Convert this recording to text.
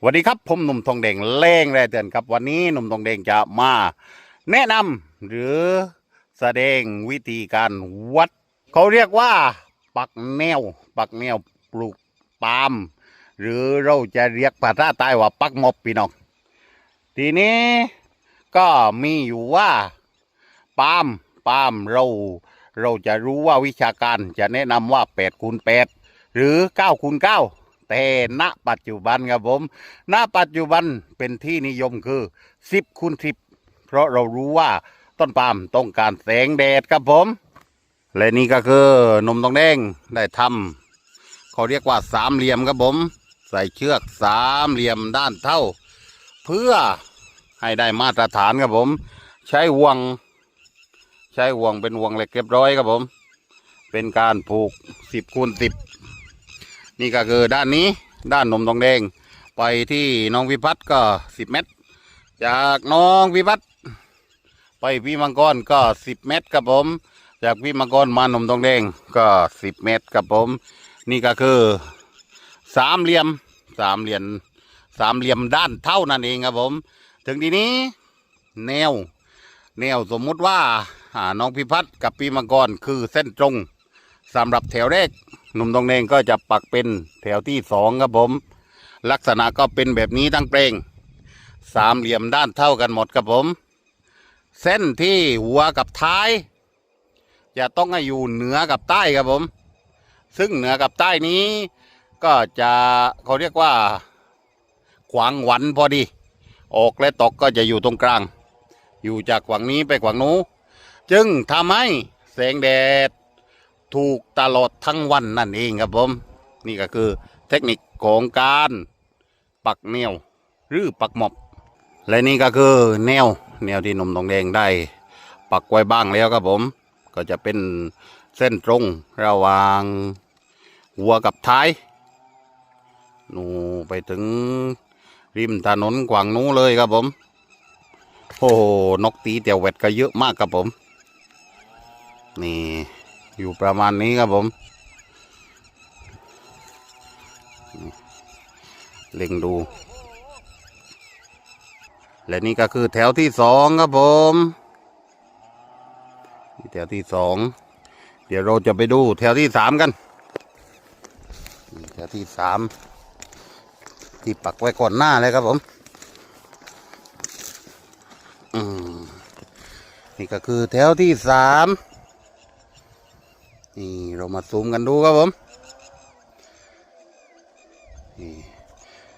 สวัสดีครับผมหนุ่มทองแดงเล่งแรเตือนครับวันนี้หนุ่มทองแดงจะมาแนะนำหรือแสดงวิธีการวัด เขาเรียกว่าปักแนว ปักแนวปลูกปาล์มหรือเราจะเรียกภาษาใต้ว่าปักมอบพี่น้องทีนี้ก็มีอยู่ว่าปาล์มปาล์มเราเราจะรู้ว่าวิชาการจะแนะนำว่า8คูณ8หรือ9คูณ9 แต่ณปัจจุบันครับผมณปัจจุบันเป็นที่นิยมคือ 10คูณ10 เพราะเรารู้ว่าต้นปาล์มต้องการแสงแดดครับผม และนี่ก็คือนมตองแดงได้ทำเขาเรียกว่าสามเหลี่ยมครับผม ใส่เชือกสามเหลี่ยมด้านเท่า เพื่อให้ได้มาตรฐานครับผม ใช้ห่วง ใช้ห่วงเป็นห่วงเหล็กเรียบร้อยครับผม เป็นการผูกสิบคูณสิบ นี่ก็คือด้านนี้ด้านนมทองแดง ไปที่น้องวิพัฒน์ก็สิบเมตร จากน้องวิพัฒน์ไปพี่มังกรก็สิบเมตรครับผม จากพี่มังกรมานมทองแดงก็สิบเมตรครับผม นี่ก็คือสามเหลี่ยมสามเหลี่ยมสามเหลี่ยมด้านเท่านั่นเองครับผม ถึงทีนี้แนว แนวสมมุติว่าอ่าน้องพิพัฒน์กับพี่มังกรคือเส้นตรง สำหรับแถวแรก หนุ่มตองแดงก็จะปักเป็นแถวที่สองครับผม ลักษณะก็เป็นแบบนี้ทั้งเพลงสามเหลี่ยมด้านเท่ากันหมดครับผม เส้นที่หัวกับท้าย จะต้องให้อยู่เหนือกับใต้ครับผม ซึ่งเหนือกับใต้นี้ ก็จะเขาเรียกว่า ขวางหวันพอดี ออกและตกก็จะอยู่ตรงกลาง อยู่จากขวางนี้ไปขวางนู้นจึงทำให้แสงแดด ถูกตลอดทั้งวันนั่นเองครับผม นี่ก็คือเทคนิคของการปักแนวหรือปักหมอบ และนี่ก็คือแนวแนวที่หนุ่มทองแดงได้ ปักไว้บ้างแล้วครับผม ก็จะเป็นเส้นตรงระหว่างหัวกับท้ายหนูไปถึงริมถนนกวางนู้เลยครับผมโอ้นกตีเตียวเวดก็เยอะมากครับผม นี่ อยู่ประมาณนี้ครับผมเล็งดู และนี่ก็คือแถวที่สองครับผมแถวที่สองเดี๋ยวเราจะไปดูแถวที่สามกัน แถวที่สามที่ปักไว้ก่อนหน้าเลยครับผมอืมนี่ก็คือแถวที่สาม นี่เรามาซูมกันดูครับผม